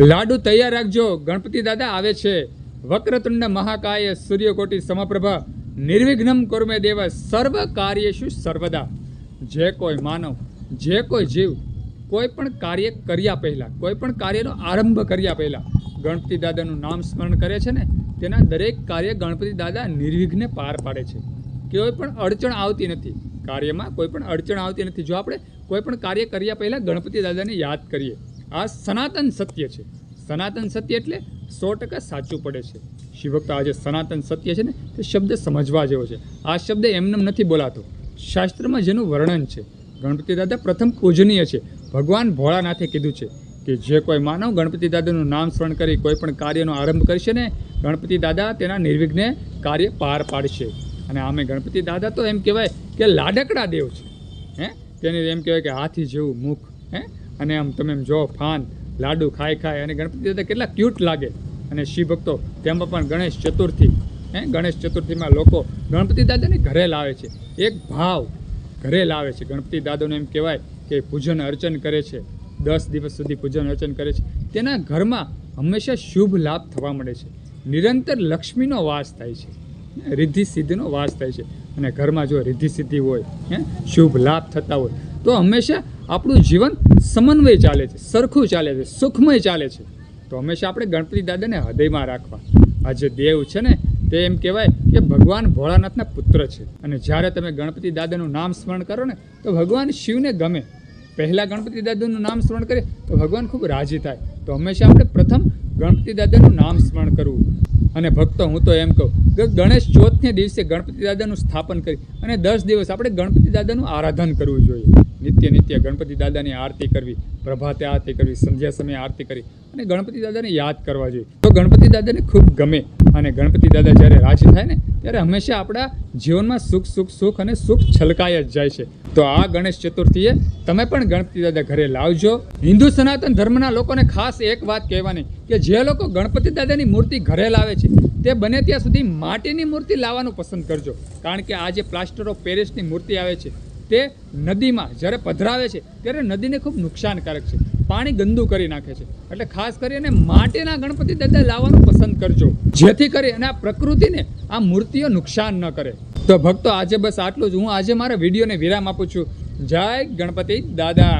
લાડુ તૈયાર રાખજો. ગણપતિ દાદા આવે છે. વક્રતુંડ મહાકાય સૂર્યકોટી સમપ્રભા. નિર્વિઘ્નમ કુર્મે દેવ સર્વ કાર્યેષુ સર્વદા. જે કોઈ માનવ, જે કોઈ જીવ, કોઈ પણ કાર્ય કર્યા પહેલાં, કોઈ પણ કાર્યનો આરંભ કર્યા પહેલાં, ગણપતિ દાદાનું નામ સ્મરણ કરે છે ને, તેના દરેક કાર્ય ગણપતિ દાદા નિર્વિઘ્ને પાર પાડે છે. કોઈ પણ અડચણ આવતી નથી. કાર્યમાં કોઈ પણ અડચણ આવતી નથી. જો આપણે કોઈ પણ કાર્ય કર્યા પહેલાં ગણપતિ દાદાને યાદ કરીએ આ સનાતન સત્ય છે. સનાતન સત્ય એટલે સો ટકા સાચું પડે છે. શિવભક્ત આ જે સનાતન સત્ય છે ને, તે શબ્દ સમજવા જેવો છે. આ શબ્દ એમનેમ નથી બોલાતો. શાસ્ત્રમાં જેનું વર્ણન છે, ગણપતિ દાદા પ્રથમ પૂજનીય છે. ભગવાન ભોળાનાથે કીધું છે કે જે કોઈ માનવ ગણપતિ દાદાનું નામ સ્મરણ કરી કોઈ પણ કાર્યનો આરંભ કરશે ને, ગણપતિ દાદા તેના નિર્વિઘ્ને કાર્ય પાર પાડશે. અને આમે ગણપતિ દાદા તો એમ કહેવાય કે લાડકડા દેવ છે. હે? તેને એમ કહેવાય કે હાથી જેવું મુખ. હે? અને આમ તમે એમ જો, ફાન, લાડુ ખાઈ ખાય અને ગણપતિ દાદા કેટલા ક્યુટ લાગે. અને શિવ ભક્તો તેમાં પણ ગણેશ ચતુર્થી, હે, ગણેશ ચતુર્થીમાં લોકો ગણપતિ દાદાને ઘરે લાવે છે. એક ભાવ ઘરે લાવે છે. ગણપતિ દાદાને એમ કહેવાય કે પૂજન અર્ચન કરે છે. દસ દિવસ સુધી પૂજન અર્ચન કરે છે. તેના ઘરમાં હંમેશા શુભ લાભ થવા મળે છે. નિરંતર લક્ષ્મીનો વાસ થાય છે. રિદ્ધિ સિદ્ધિનો વાસ થાય છે. અને ઘરમાં જો રિદ્ધિ સિદ્ધિ હોય, હે, શુભ લાભ થતા હોય, તો હંમેશા આપણું જીવન સમન્વય ચાલે છે, સરખું ચાલે છે, સુખમય ચાલે છે. તો હંમેશા આપણે ગણપતિ દાદાને હૃદયમાં રાખવા. આ જે દેવ છે ને, તે એમ કહેવાય કે ભગવાન ભોળાનાથના પુત્ર છે. અને જ્યારે તમે ગણપતિ દાદાનું નામ સ્મરણ કરો ને, તો ભગવાન શિવને ગમે. પહેલાં ગણપતિ દાદાનું નામ સ્મરણ કરીએ, તો ભગવાન ખૂબ રાજી થાય. તો હંમેશા આપણે પ્રથમ ગણપતિ દાદાનું નામ સ્મરણ કરવું. અને ભક્તો, હું તો એમ કહું ગણેશ ચોથને દિવસે ગણપતિ દાદાનું સ્થાપન કરી અને દસ દિવસ આપણે ગણપતિ દાદાનું આરાધન કરવું જોઈએ. નિત્ય નિત્ય ગણપતિ દાદાની આરતી કરવી, પ્રભાતે આરતી કરવી, સંધ્યા સમયે આરતી કરી અને ગણપતિ દાદાને યાદ કરવા જોઈએ. તો ગણપતિ દાદાને ખૂબ ગમે અને ગણપતિ દાદા જ્યારે રાજી થાય ને ત્યારે હંમેશા આપણા જીવનમાં સુખ સુખ સુખ અને સુખ છલકાય જ જાય છે. તો આ ગણેશ ચતુર્થીએ તમે પણ ગણપતિ દાદા ઘરે લાવજો. હિન્દુ સનાતન ધર્મના લોકોને ખાસ એક વાત કહેવાની કે જે લોકો ગણપતિ દાદાની મૂર્તિ ઘરે લાવે છે, તે બને ત્યાં સુધી માટીની મૂર્તિ લાવવાનું પસંદ કરજો. કારણ કે આ જે પ્લાસ્ટર ઓફ પેરિસની મૂર્તિ આવે છે, તે નદીમાં જ્યારે પધરાવે છે, ત્યારે નદીને ખૂબ નુકસાનકારક છે. પાણી ગંદુ કરી નાખે છે. એટલે ખાસ કરીને માટીના ગણપતિ દાદા લાવવાનું પસંદ કરજો. જેથી કરી અને આ પ્રકૃતિને આ મૂર્તિઓ નુકસાન ન કરે. તો ભક્તો આજે બસ આટલું જ. હું આજે મારા વિડીયોને વિરામ આપું છું. જય ગણપતિ દાદા.